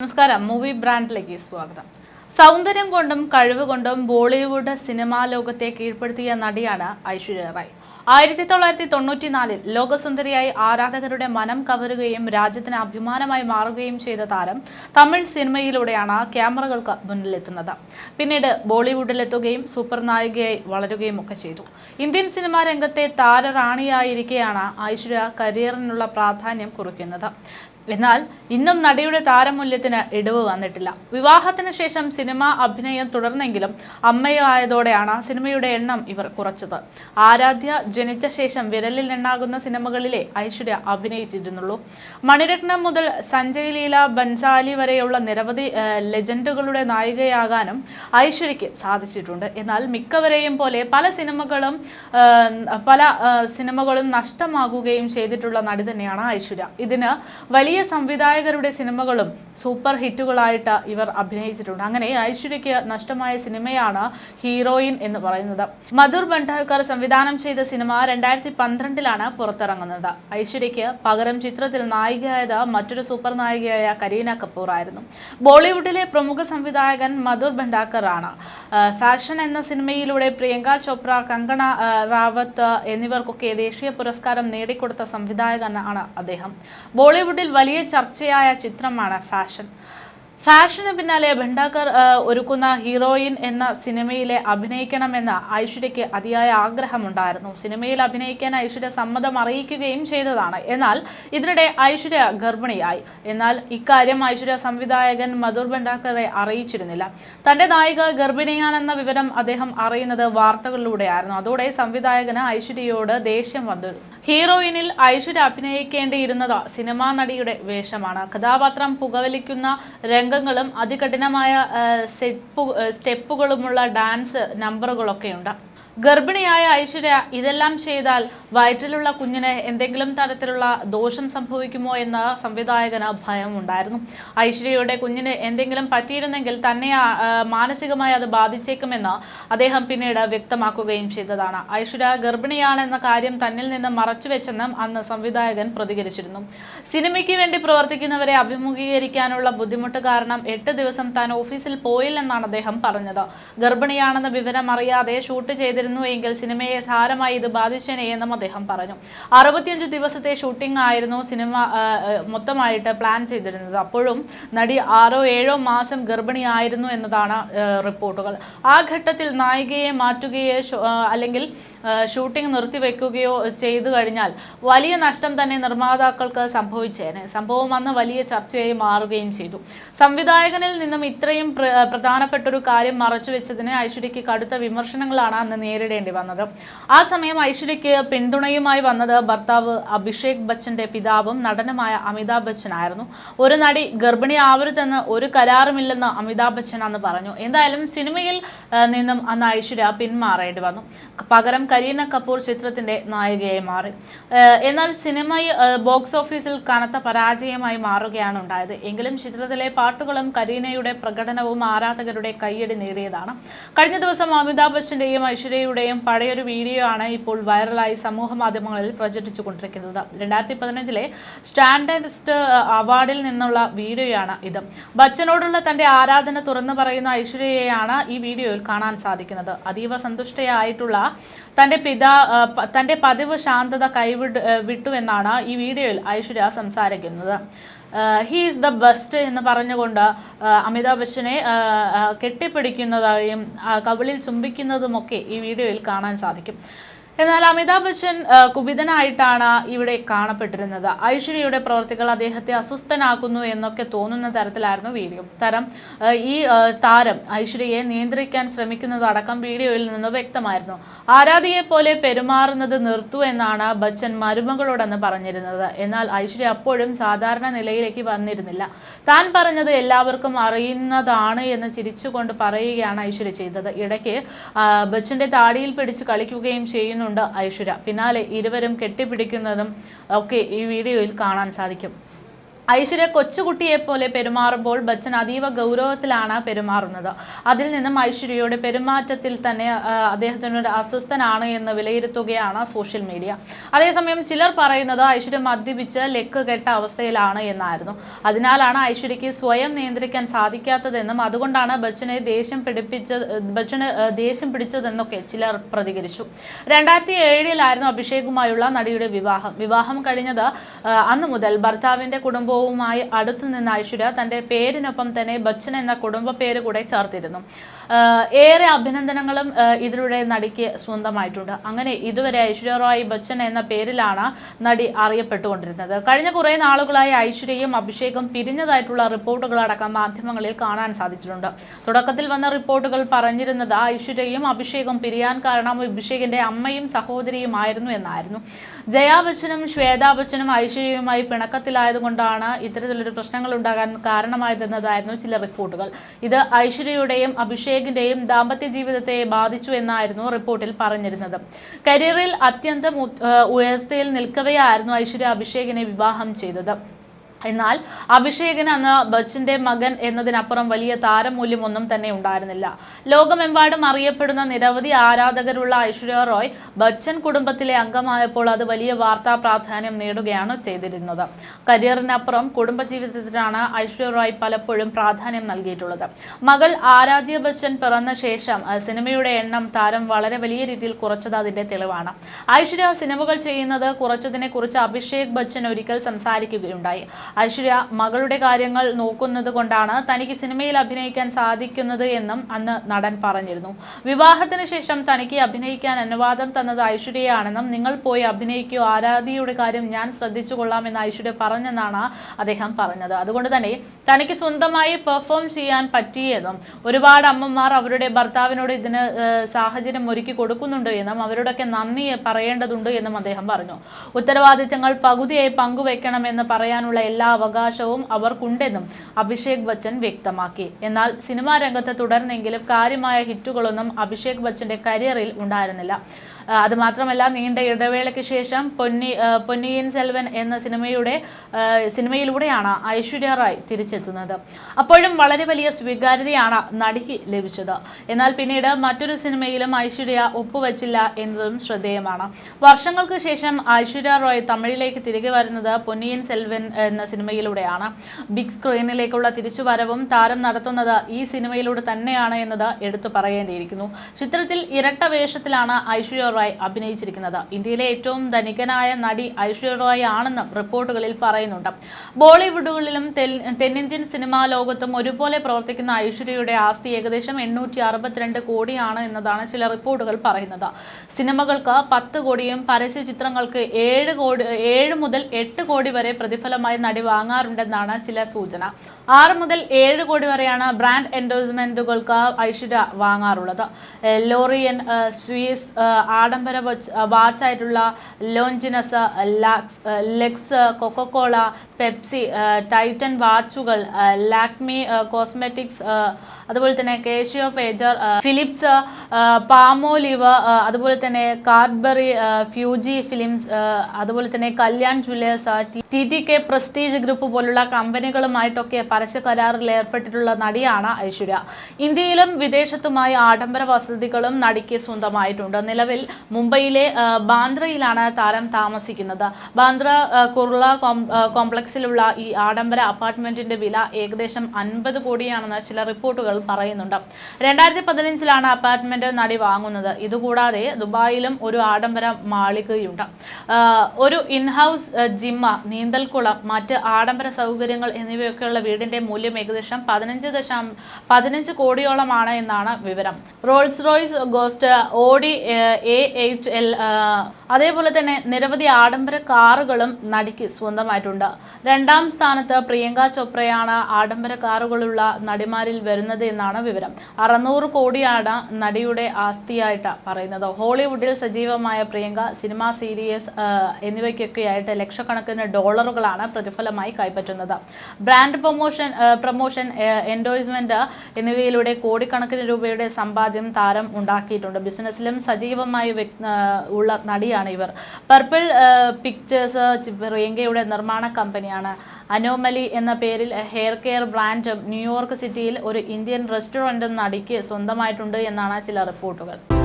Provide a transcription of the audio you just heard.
നമസ്കാരം. മൂവി ബ്രാൻഡിലേക്ക് സ്വാഗതം. സൗന്ദര്യം കൊണ്ടും കഴിവ് കൊണ്ടും ബോളിവുഡ് സിനിമാ ലോകത്തെ കീഴ്പ്പെടുത്തിയ നടിയാണ് ഐശ്വര്യ റായ്. ആയിരത്തി തൊള്ളായിരത്തി തൊണ്ണൂറ്റിനാലിൽ ലോകസുന്ദരിയായി ആരാധകരുടെ മനം കവരുകയും രാജ്യത്തിന് അഭിമാനമായി മാറുകയും ചെയ്ത താരം തമിഴ് സിനിമയിലൂടെയാണ് ക്യാമറകൾക്ക് മുന്നിലെത്തുന്നത്. പിന്നീട് ബോളിവുഡിലെത്തുകയും സൂപ്പർ നായികയായി വളരുകയും ഒക്കെ ചെയ്തു. ഇന്ത്യൻ സിനിമാ രംഗത്തെ താരറാണിയായിരിക്കെയാണ് ഐശ്വര്യ കരിയറിനുള്ള പ്രാധാന്യം കുറിക്കുന്നത്. എന്നാൽ ഇന്നും നടിയുടെ താരമൂല്യത്തിന് ഇടിവ് വന്നിട്ടില്ല. വിവാഹത്തിന് ശേഷം സിനിമ അഭിനയം തുടർന്നെങ്കിലും അമ്മയായതോടെയാണ് സിനിമയുടെ എണ്ണം ഇവർ കുറച്ചത്. ആരാധ്യ ജനിച്ച ശേഷം വിരലിൽ എണ്ണാകുന്ന സിനിമകളിലെ ഐശ്വര്യ അഭിനയിച്ചിരുന്നുള്ളൂ. മണിരത്നം മുതൽ സഞ്ജയ് ലീല ബൻസാലി വരെയുള്ള നിരവധി ലെജൻഡുകളുടെ നായികയാകാനും ഐശ്വര്യയ്ക്ക് സാധിച്ചിട്ടുണ്ട്. എന്നാൽ മിക്കവരെയും പോലെ പല സിനിമകളും പല സിനിമകളും നഷ്ടമാകുകയും ചെയ്തിട്ടുള്ള നടി തന്നെയാണ് ഐശ്വര്യ. ഇതിന് വലിയ സംവിധായകരുടെ സിനിമകളും സൂപ്പർ ഹിറ്റുകളായിട്ട് ഇവർ അഭിനയിച്ചിട്ടുണ്ട്. അങ്ങനെ ഐശ്വര്യയ്ക്ക് നഷ്ടമായ സിനിമയാണ് ഹീറോയിൻ എന്ന് പറയുന്നത്. മധുർ ഭണ്ഡാർക്കർ സംവിധാനം ചെയ്ത സിനിമ രണ്ടായിരത്തി പന്ത്രണ്ടിലാണ് പുറത്തിറങ്ങുന്നത്. ഐശ്വര്യയ്ക്ക് പകരം ചിത്രത്തിൽ നായികയായത് മറ്റൊരു സൂപ്പർ നായികയായ കരീന കപൂർ ആയിരുന്നു ബോളിവുഡിലെ പ്രമുഖ സംവിധായകൻ മധുർ ഭണ്ഡാർക്കർ ആണ് ഫാഷൻ എന്ന സിനിമയിലൂടെ പ്രിയങ്ക ചോപ്ര കങ്കണ റാവത്ത് എന്നിവർക്കൊക്കെ ദേശീയ പുരസ്കാരം നേടിക്കൊടുത്ത സംവിധായകനാണ് അദ്ദേഹം. ബോളിവുഡിൽ വലിയ ചർച്ചയായ ചിത്രമാണ് ഫാഷൻ. ഫാഷന് പിന്നാലെ ഭണ്ഡാക്കർ ഒരുക്കുന്ന ഹീറോയിൻ എന്ന സിനിമയിലെ അഭിനയിക്കണമെന്ന ഐശ്വര്യയ്ക്ക് അതിയായ ആഗ്രഹമുണ്ടായിരുന്നു. സിനിമയിൽ അഭിനയിക്കാൻ ഐശ്വര്യ സമ്മതം അറിയിക്കുകയും ചെയ്തതാണ്. എന്നാൽ ഇതിനിടെ ഐശ്വര്യ ഗർഭിണിയായി. എന്നാൽ ഇക്കാര്യം ഐശ്വര്യ സംവിധായകൻ മധുർ ഭണ്ഡാക്കറെ അറിയിച്ചിരുന്നില്ല. തന്റെ നായിക ഗർഭിണിയാണെന്ന വിവരം അദ്ദേഹം അറിയുന്നത് വാർത്തകളിലൂടെയായിരുന്നു. അതോടെ സംവിധായകന് ഐശ്വര്യയോട് ദേഷ്യം വന്നു. ഹീറോയിനിൽ ഐശ്വര്യ അഭിനയിക്കേണ്ടിയിരുന്നത് സിനിമാ നടിയുടെ വേഷമാണ്. കഥാപാത്രം പുകവലിക്കുന്ന രംഗങ്ങളും അതികഠിനമായ സ്റ്റെപ്പുകളുമുള്ള ഡാൻസ് നമ്പറുകളൊക്കെ നമ്പറുകളൊക്കെയുണ്ട്. ഗർഭിണിയായ ഐശ്വര്യ ഇതെല്ലാം ചെയ്താൽ വയറ്റിലുള്ള കുഞ്ഞിന് എന്തെങ്കിലും തരത്തിലുള്ള ദോഷം സംഭവിക്കുമോ എന്ന സംവിധായകന് ഭയമുണ്ടായിരുന്നു. ഐശ്വര്യയുടെ കുഞ്ഞിന് എന്തെങ്കിലും പറ്റിയിരുന്നെങ്കിൽ തന്നെ മാനസികമായി അത് ബാധിച്ചേക്കുമെന്ന് അദ്ദേഹം പിന്നീട് വ്യക്തമാക്കുകയും ചെയ്തതാണ്. ഐശ്വര്യ ഗർഭിണിയാണെന്ന കാര്യം തന്നിൽ നിന്ന് മറച്ചുവെച്ചെന്നും അന്ന് സംവിധായകൻ പ്രതികരിച്ചിരുന്നു. സിനിമയ്ക്ക് വേണ്ടി പ്രവർത്തിക്കുന്നവരെ അഭിമുഖീകരിക്കാനുള്ള ബുദ്ധിമുട്ട് കാരണം എട്ട് ദിവസം താൻ ഓഫീസിൽ പോയില്ലെന്നാണ് അദ്ദേഹം പറഞ്ഞത്. ഗർഭിണിയാണെന്ന വിവരം അറിയാതെ ഷൂട്ട് ചെയ്തിരുന്നു എങ്കിൽ സിനിമയെ സാരമായി ഇത് ബാധിച്ചേനെ എന്നും അദ്ദേഹം പറഞ്ഞു. അറുപത്തിയഞ്ച് ദിവസത്തെ ഷൂട്ടിംഗ് ആയിരുന്നു സിനിമ മൊത്തമായിട്ട് പ്ലാൻ ചെയ്തിരുന്നത്. അപ്പോഴും നടി ആറോ ഏഴോ മാസം ഗർഭിണിയായിരുന്നു എന്നതാണ് റിപ്പോർട്ടുകൾ. ആ ഘട്ടത്തിൽ നായികയെ മാറ്റുകയോ അല്ലെങ്കിൽ ഷൂട്ടിംഗ് നിർത്തിവെക്കുകയോ ചെയ്തു കഴിഞ്ഞാൽ വലിയ നഷ്ടം തന്നെ നിർമ്മാതാക്കൾക്ക് സംഭവിച്ചേനെ. സംഭവം അന്ന് വലിയ ചർച്ചയായി മാറുകയും ചെയ്തു. സംവിധായകനിൽ നിന്നും ഇത്രയും പ്ര- പ്രധാനപ്പെട്ട ഒരു കാര്യം മറച്ചുവെച്ചതിന് ഐശ്വര്യയ്ക്ക് കടുത്ത വിമർശനങ്ങളാണ് അന്ന് നേരിടേണ്ടി വന്നത്. ആ സമയം ഐശ്വര്യയ്ക്ക് പിന്തുണയുമായി വന്നത് ഭർത്താവ് അഭിഷേക് ബച്ചന്റെ പിതാവും നടനുമായ അമിതാഭ് ബച്ചൻ ആയിരുന്നു. ഒരു നടി ഗർഭിണി ആവരുതെന്ന് ഒരു കരാറുമില്ലെന്ന് അമിതാഭ് ബച്ചൻ അന്ന് പറഞ്ഞു. എന്തായാലും സിനിമയിൽ നിന്നും അന്ന് ഐശ്വര്യ പിന്മാറേണ്ടി വന്നു. പകരം കരീന കപൂർ ചിത്രത്തിന്റെ നായികയായി മാറി. എന്നാൽ സിനിമ ബോക്സ് ഓഫീസിൽ കനത്ത പരാജയമായി മാറുകയാണ് ഉണ്ടായത്. എങ്കിലും ചിത്രത്തിലെ പാട്ടുകളും കരീനയുടെ പ്രകടനവും ആരാധകരുടെ കയ്യടി നേടിയതാണ്. കഴിഞ്ഞ ദിവസം അമിതാഭ് ബച്ചന്റെയും ഐശ്വര്യയുടെയും പഴയൊരു വീഡിയോ ആണ് ഇപ്പോൾ വൈറലായി സമൂഹ മാധ്യമങ്ങളിൽ പ്രചരിച്ചുകൊണ്ടിരിക്കുന്നത് രണ്ടായിരത്തി പതിനഞ്ചിലെ സ്റ്റാൻഡേർഡിസ്റ്റ് അവാർഡിൽ നിന്നുള്ള വീഡിയോയാണ് ഇത്. ബച്ചനോടുള്ള തന്റെ ആരാധന തുറന്നു പറയുന്ന ഐശ്വര്യയെയാണ് ഈ വീഡിയോയിൽ കാണാൻ സാധിക്കുന്നത്. അതീവ സന്തുഷ്ടയായിട്ടുള്ള തന്റെ പിതാ തന്റെ പതിവ് ശാന്തത കൈവിട്ടു വിട്ടു എന്നാണ് ഈ വീഡിയോയിൽ ഐശ്വര്യ സംസാരിക്കുന്നത്. ഹീ ഈസ് ദ ബെസ്റ്റ് എന്ന് പറഞ്ഞുകൊണ്ട് അമിതാഭ് ബച്ചനെ കെട്ടിപ്പിടിക്കുന്നതായും കവിളിൽ ചുംബിക്കുന്നതുമൊക്കെ ഈ വീഡിയോയിൽ കാണാൻ സാധിക്കും. എന്നാൽ അമിതാഭ് ബച്ചൻ കുപിതനായിട്ടാണ് ഇവിടെ കാണപ്പെട്ടിരുന്നത്. ഐശ്വര്യയുടെ പ്രവർത്തികൾ അദ്ദേഹത്തെ അസ്വസ്ഥനാക്കുന്നു എന്നൊക്കെ തോന്നുന്ന തരത്തിലായിരുന്നു വീഡിയോ. തരം ഈ താരം ഐശ്വര്യയെ നിയന്ത്രിക്കാൻ ശ്രമിക്കുന്നതടക്കം വീഡിയോയിൽ നിന്ന് വ്യക്തമായിരുന്നു. ആരാധിയെ പോലെ പെരുമാറുന്നത് നിർത്തു എന്നാണ് ബച്ചൻ മരുമകളോടെന്ന് പറഞ്ഞിരുന്നത്. എന്നാൽ ഐശ്വര്യ അപ്പോഴും സാധാരണ നിലയിലേക്ക് വന്നിരുന്നില്ല. താൻ പറഞ്ഞത് എല്ലാവർക്കും അറിയുന്നതാണ് എന്ന് ചിരിച്ചുകൊണ്ട് പറയുകയാണ് ഐശ്വര്യ ചെയ്തത്. ഇടയ്ക്ക് ബച്ചന്റെ താടിയിൽ പിടിച്ച് കളിക്കുകയും ചെയ്യുന്നുണ്ട് ഐശ്വര്യ. പിന്നാലെ ഇരുവരും കെട്ടിപ്പിടിക്കുന്നതും ഒക്കെ ഈ വീഡിയോയിൽ കാണാൻ സാധിക്കും. ഐശ്വര്യ കൊച്ചുകുട്ടിയെ പോലെ പെരുമാറുമ്പോൾ ബച്ചൻ അതീവ ഗൗരവത്തിലാണ് പെരുമാറുന്നത്. അതിൽ നിന്നും ഐശ്വര്യയുടെ പെരുമാറ്റത്തിൽ തന്നെ അദ്ദേഹത്തിനൊരു അസ്വസ്ഥനാണ് എന്ന് വിലയിരുത്തുകയാണ് സോഷ്യൽ മീഡിയ. അതേസമയം ചിലർ പറയുന്നത് ഐശ്വര്യ മദ്യപിച്ച് ലെക്ക് കെട്ട അവസ്ഥയിലാണ് എന്നായിരുന്നു. അതിനാലാണ് ഐശ്വര്യയ്ക്ക് സ്വയം നിയന്ത്രിക്കാൻ സാധിക്കാത്തതെന്നും അതുകൊണ്ടാണ് ബച്ചനെ ദേഷ്യം പിടിപ്പിച്ച ബച്ചന് ദേഷ്യം പിടിച്ചതെന്നൊക്കെ ചിലർ പ്രതികരിച്ചു. രണ്ടായിരത്തി ഏഴിലായിരുന്നു അഭിഷേകുമായുള്ള നടിയുടെ വിവാഹം. വിവാഹം കഴിഞ്ഞത് അന്ന് മുതൽ ഭർത്താവിന്റെ കുടുംബവുമായി അടുത്തു നിന്ന് ഐശ്വര്യ തന്റെ പേരിനൊപ്പം തന്നെ ബച്ചൻ എന്ന കുടുംബ പേര് കൂടെ ചേർത്തിരുന്നു. ഏറെ അഭിനന്ദനങ്ങളും ഇതിലൂടെ നടിക്ക് സ്വന്തമായിട്ടുണ്ട്. അങ്ങനെ ഇതുവരെ ഐശ്വര്യ റോയ് ബച്ചൻ എന്ന പേരിലാണ് നടി അറിയപ്പെട്ടുകൊണ്ടിരുന്നത്. കഴിഞ്ഞ കുറേ നാളുകളായി ഐശ്വര്യയും അഭിഷേകും പിരിഞ്ഞതായിട്ടുള്ള റിപ്പോർട്ടുകൾ അടക്കം മാധ്യമങ്ങളിൽ കാണാൻ സാധിച്ചിട്ടുണ്ട്. തുടക്കത്തിൽ വന്ന റിപ്പോർട്ടുകൾ പറഞ്ഞിരുന്നത് ഐശ്വര്യയും അഭിഷേകും പിരിയാൻ കാരണം അഭിഷേകിന്റെ അമ്മയും സഹോദരിയും ആയിരുന്നു എന്നായിരുന്നു. ജയാ ബച്ചനും ശ്വേതാ ബച്ചനും ഐശ്വര്യയുമായി പിണക്കത്തിലായതുകൊണ്ടാണ് ഇത്തരത്തിലൊരു പ്രശ്നങ്ങൾ ഉണ്ടാകാൻ കാരണമായതെന്നതായിരുന്നു ചില റിപ്പോർട്ടുകൾ. ഇത് ഐശ്വര്യയുടെയും അഭിഷേകിന്റെയും ദാമ്പത്യ ജീവിതത്തെ ബാധിച്ചു എന്നായിരുന്നു റിപ്പോർട്ടിൽ പറഞ്ഞിരുന്നത്. കരിയറിൽ അത്യന്തം ഉയർച്ചയിൽ നിൽക്കവെയായിരുന്നു ഐശ്വര്യ അഭിഷേകിനെ വിവാഹം ചെയ്തത്. എന്നാൽ അഭിഷേകിന് അന്ന് ബച്ചന്റെ മകൻ എന്നതിനപ്പുറം വലിയ താരമൂല്യമൊന്നും തന്നെ ഉണ്ടായിരുന്നില്ല. ലോകമെമ്പാടും അറിയപ്പെടുന്ന നിരവധി ആരാധകരുള്ള ഐശ്വര്യ റോയ് ബച്ചൻ കുടുംബത്തിലെ അംഗമായപ്പോൾ അത് വലിയ വാർത്താ പ്രാധാന്യം നേടുകയാണ് ചെയ്തിരുന്നത്. കരിയറിനപ്പുറം കുടുംബജീവിതത്തിനാണ് ഐശ്വര്യ റോയ് പലപ്പോഴും പ്രാധാന്യം നൽകിയിട്ടുള്ളത്. മകൾ ആരാധ്യ ബച്ചൻ പിറന്ന ശേഷം സിനിമയുടെ എണ്ണം താരം വളരെ വലിയ രീതിയിൽ കുറച്ചത് അതിന്റെ തെളിവാണ്. ഐശ്വര്യ സിനിമകൾ ചെയ്യുന്നത് കുറച്ചതിനെ കുറിച്ച് അഭിഷേക് ബച്ചൻ ഒരിക്കൽ സംസാരിക്കുകയുണ്ടായി. ഐശ്വര്യ മകളുടെ കാര്യങ്ങൾ നോക്കുന്നത് കൊണ്ടാണ് തനിക്ക് സിനിമയിൽ അഭിനയിക്കാൻ സാധിക്കുന്നത് എന്നും അന്ന് നടൻ പറഞ്ഞിരുന്നു. വിവാഹത്തിന് ശേഷം തനിക്ക് അഭിനയിക്കാൻ അനുവാദം തന്നത് ഐശ്വര്യയാണെന്നും നിങ്ങൾ പോയി അഭിനയിക്കൂ ആരാധിയുടെ കാര്യം ഞാൻ ശ്രദ്ധിച്ചു കൊള്ളാമെന്ന് ഐശ്വര്യ പറഞ്ഞെന്നാണ് അദ്ദേഹം പറഞ്ഞത്. അതുകൊണ്ട് തന്നെ തനിക്ക് സ്വന്തമായി പെർഫോം ചെയ്യാൻ പറ്റിയതും ഒരുപാട് അമ്മമാർ അവരുടെ ഭർത്താവിനോട് ഇതിന് സാഹചര്യം ഒരുക്കി കൊടുക്കുന്നുണ്ട് എന്നും അവരോടൊക്കെ നന്ദി പറയേണ്ടതുണ്ട് എന്നും അദ്ദേഹം പറഞ്ഞു. ഉത്തരവാദിത്തങ്ങൾ പകുതിയായി പങ്കുവെക്കണമെന്ന് പറയാനുള്ള എല്ലാ അവകാശവും അവർക്കുണ്ടെന്നും അഭിഷേക് ബച്ചൻ വ്യക്തമാക്കി. എന്നാൽ സിനിമാ രംഗത്ത് തുടർന്നെങ്കിലും കാര്യമായ ഹിറ്റുകളൊന്നും അഭിഷേക് ബച്ചന്റെ കരിയറിൽ ഉണ്ടായിരുന്നില്ല. ആ, അത് മാത്രമല്ല നീണ്ട ഇടവേളയ്ക്ക് ശേഷം പൊന്നി പൊന്നിയിൻ സെൽവൻ എന്ന സിനിമയുടെ സിനിമയിലൂടെയാണ് ഐശ്വര്യ റായ് തിരിച്ചെത്തുന്നത്. അപ്പോഴും വളരെ വലിയ സ്വീകാര്യതയാണ് നടിക്ക് ലഭിച്ചത്. എന്നാൽ പിന്നീട് മറ്റൊരു സിനിമയിലും ഐശ്വര്യ ഒപ്പുവച്ചില്ല എന്നതും ശ്രദ്ധേയമാണ്. വർഷങ്ങൾക്ക് ശേഷം ഐശ്വര്യ റോയ് തമിഴിലേക്ക് തിരികെ വരുന്നത് പൊന്നിയിൻ സെൽവൻ എന്ന സിനിമയിലൂടെയാണ്. ബിഗ് സ്ക്രീനിലേക്കുള്ള തിരിച്ചുവരവും താരം നടത്തുന്നത് ഈ സിനിമയിലൂടെ തന്നെയാണ് എന്നത് എടുത്തു പറയേണ്ടിയിരിക്കുന്നു. ചിത്രത്തിൽ ഇരട്ട വേഷത്തിലാണ് ഐശ്വര്യ റോയ് അഭിനയിച്ചിരിക്കുന്നത്. ഇന്ത്യയിലെ ഏറ്റവും ധനികനായ നടി ഐശ്വര്യ റോയ് ആണെന്നും റിപ്പോർട്ടുകളിൽ പറയുന്നുണ്ട്. ബോളിവുഡുകളിലും തെന്നിന്ത്യൻ സിനിമാ ലോകത്തും ഒരുപോലെ പ്രവർത്തിക്കുന്ന ഐശ്വര്യയുടെ ആസ്തി ഏകദേശം എണ്ണൂറ്റി അറുപത്തിരണ്ട് കോടിയാണ് എന്നതാണ് ചില റിപ്പോർട്ടുകൾ പറയുന്നത്. സിനിമകൾക്ക് പത്ത് കോടിയും പരസ്യ ചിത്രങ്ങൾക്ക് ഏഴ് കോടി ഏഴ് മുതൽ എട്ട് കോടി വരെ പ്രതിഫലമായി നടി വാങ്ങാറുണ്ടെന്നാണ് ചില സൂചന. ആറ് മുതൽ ഏഴ് കോടി വരെയാണ് ബ്രാൻഡ് എൻഡോഴ്സ്മെന്റുകൾക്ക് ഐശ്വര്യ വാങ്ങാറുള്ളത്. ലോറിയൻ സ്വീസ് ഏഹ് ആഡംബര വാച്ച് വാച്ചായിട്ടുള്ള ലോഞ്ചിനസ് ലാക്സ് ലെക്സ് കൊക്കോകോള പെപ്സി ടൈറ്റൻ വാച്ചുകൾ ലാക്മി കോസ്മെറ്റിക്സ് അതുപോലെ തന്നെ കേഷിയോ പേജർ ഫിലിപ്സ് പാമോലിവ് അതുപോലെ തന്നെ കാർബറി ഫ്യൂജി ഫിലിംസ് അതുപോലെ തന്നെ Kalyan jewellers T T K Prestige group പോലുള്ള കമ്പനികളുമായിട്ടൊക്കെ പരസ്യ കരാറിൽ ഏർപ്പെട്ടിട്ടുള്ള നടിയാണ് ഐശ്വര്യ. ഇന്ത്യയിലും വിദേശത്തുമായി ആഡംബര വസതികളും നടിക്ക് സ്വന്തമായിട്ടുണ്ട്. നിലവിൽ മുംബൈയിലെ ബാന്ദ്രയിലാണ് താരം താമസിക്കുന്നത്. ബാന്ദ്ര കുർള കോംപ്ലക്സിലുള്ള ഈ ആഡംബര അപ്പാർട്ട്മെന്റിന്റെ വില ഏകദേശം അൻപത് കോടിയാണെന്ന് ചില റിപ്പോർട്ടുകൾ പറയുന്നുണ്ട്. രണ്ടായിരത്തി പതിനഞ്ചിലാണ് അപ്പാർട്ട്മെന്റ് നടി വാങ്ങുന്നത്. ഇതുകൂടാതെ ദുബായിലും ഒരു ആഡംബര മാളികയുണ്ട്. ഒരു ഇൻഹൗസ് ജിമ്മ നീന്തൽക്കുളം മറ്റ് ആഡംബര സൗകര്യങ്ങൾ എന്നിവയൊക്കെയുള്ള വീടിന്റെ മൂല്യം ഏകദേശം പതിനഞ്ച് ദശാം പതിനഞ്ച് കോടിയോളമാണ് എന്നാണ് വിവരം. Rolls Royce Ghost Audi A eight L അതേപോലെ തന്നെ നിരവധി ആഡംബര കാറുകളും നടിക്ക് സ്വന്തമായിട്ടുണ്ട്. രണ്ടാം സ്ഥാനത്ത് പ്രിയങ്ക ചോപ്രയാണ് ആഡംബര കാറുകളുള്ള നടിമാരിൽ വരുന്നത് എന്നാണ് വിവരം. അറുന്നൂറ് കോടിയാണ് നടിയുടെ ആസ്തിയായിട്ട് പറയുന്നത്. ഹോളിവുഡിൽ സജീവമായ പ്രിയങ്ക സിനിമ സീരീസ് എന്നിവയ്ക്കൊക്കെയായിട്ട് ലക്ഷക്കണക്കിന് ഡോളറുകളാണ് പ്രതിഫലമായി കൈപ്പറ്റുന്നത്. ബ്രാൻഡ് പ്രൊമോഷൻ പ്രൊമോഷൻ എൻഡോയ്സ്മെന്റ് എന്നിവയിലൂടെ കോടിക്കണക്കിന് രൂപയുടെ സമ്പാദ്യം താരം ഉണ്ടാക്കിയിട്ടുണ്ട്. ബിസിനസ്സിലും സജീവമായി വ്യക്- ഉള്ള നടിയാണ് ഇവർ. പർപ്പിൾ പിക്ചേഴ്സ് പ്രിയങ്കയുടെ നിർമ്മാണ കമ്പനിയാണ്. അനോമലി എന്ന പേരിൽ ഹെയർ കെയർ ബ്രാൻഡും ന്യൂയോർക്ക് സിറ്റിയിൽ ഒരു ഇന്ത്യൻ റെസ്റ്റോറന്റും നടിക്ക് സ്വന്തമായിട്ടുണ്ട് എന്നാണ് ചില റിപ്പോർട്ടുകൾ